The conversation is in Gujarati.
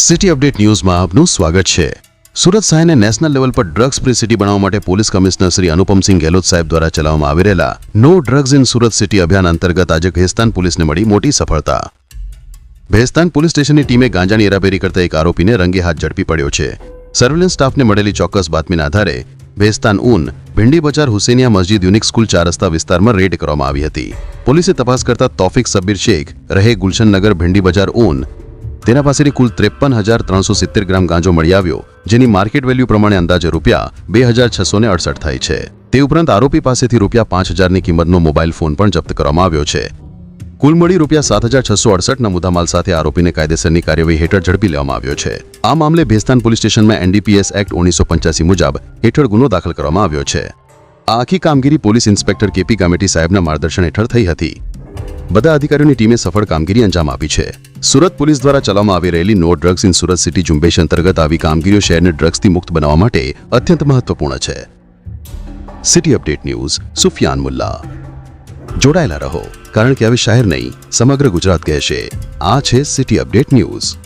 સિટી અપડેટ ન્યૂઝમાં આપનું સ્વાગત છે. સુરત શહેરને નેશનલ લેવલ પર ડ્રગ્સ ફ્રી સિટી બનાવવા માટે પોલીસ કમિશનર શ્રી અનુપમસિંહ ગેહલોત સાહેબ દ્વારા ચલાવવામાં આવી રહેલા no drugs in Surat city અભિયાન અંતર્ગત આજે ભેસ્તાન પોલીસને મળી મોટી સફળતા. ભેસ્તાન પોલીસ સ્ટેશનની ટીમે ગાંજાની હેરાફેરી કરતા એક આરોપીને રંગે હાથ ઝડપી પડ્યો છે. સર્વેલન્સ સ્ટાફને મળેલી ચોક્કસ બાતમીના આધારે ભેસ્તાન ઉન ભિંડી બજાર હુસેનિયા મસ્જિદ યુનિક સ્કૂલ ચાર રસ્તા વિસ્તારમાં રેડ કરવામાં આવી હતી. પોલીસે તપાસ કરતા તોફિક સબીર શેખ, રહે ગુલશનનગર ભિંડી બજાર ઉન તેના પાસેથી કુલ ત્રેપન હજાર ત્રણસો સિત્તેર ગ્રામ ગાંજો મળી આવ્યો, જેની માર્કેટ વેલ્યુ પ્રમાણે અંદાજે રૂપિયા બે હજાર છસો ને અડસઠ થાય છે. તે ઉપરાંત આરોપી પાસેથી રૂપિયા પાંચ હજારની કિંમતનો મોબાઈલ ફોન પણ જપ્ત કરવામાં આવ્યો છે. કુલ મળી રૂપિયા સાત હજાર છસો અડસઠના મુદ્દામાલ સાથે આરોપીને કાયદેસરની કાર્યવાહી હેઠળ ઝડપી લેવામાં આવ્યો છે. આ મામલે ભેસ્તાન પોલીસ સ્ટેશનમાં એનડીપીએસ એક્ટ ઓગણીસો પંચ્યાસી મુજબ હેઠળ ગુનો દાખલ કરવામાં આવ્યો છે. આ આખી કામગીરી પોલીસ ઇન્સ્પેક્ટર કેપી ગામેટી સાહેબના માર્ગદર્શન હેઠળ થઈ હતી. બધા અધિકારીઓની ટીમે સફળ કામગીરી અંજામ આપી છે. સુરત પોલીસ દ્વારા ચલાવવામાં આવી રહેલી no drugs in Surat city ઝુંબેશ અંતર્ગત આવી કામગીરીઓ શહેરને ડ્રગ્સથી મુક્ત બનાવવા માટે અત્યંત મહત્વપૂર્ણ છે. City update news, Sufiyan Mulla. જોડાયેલા રહો, કારણ કે હવે શહેર નહીં, સમગ્ર ગુજરાત કહેશે. આ છે સિટી અપડેટ ન્યૂઝ.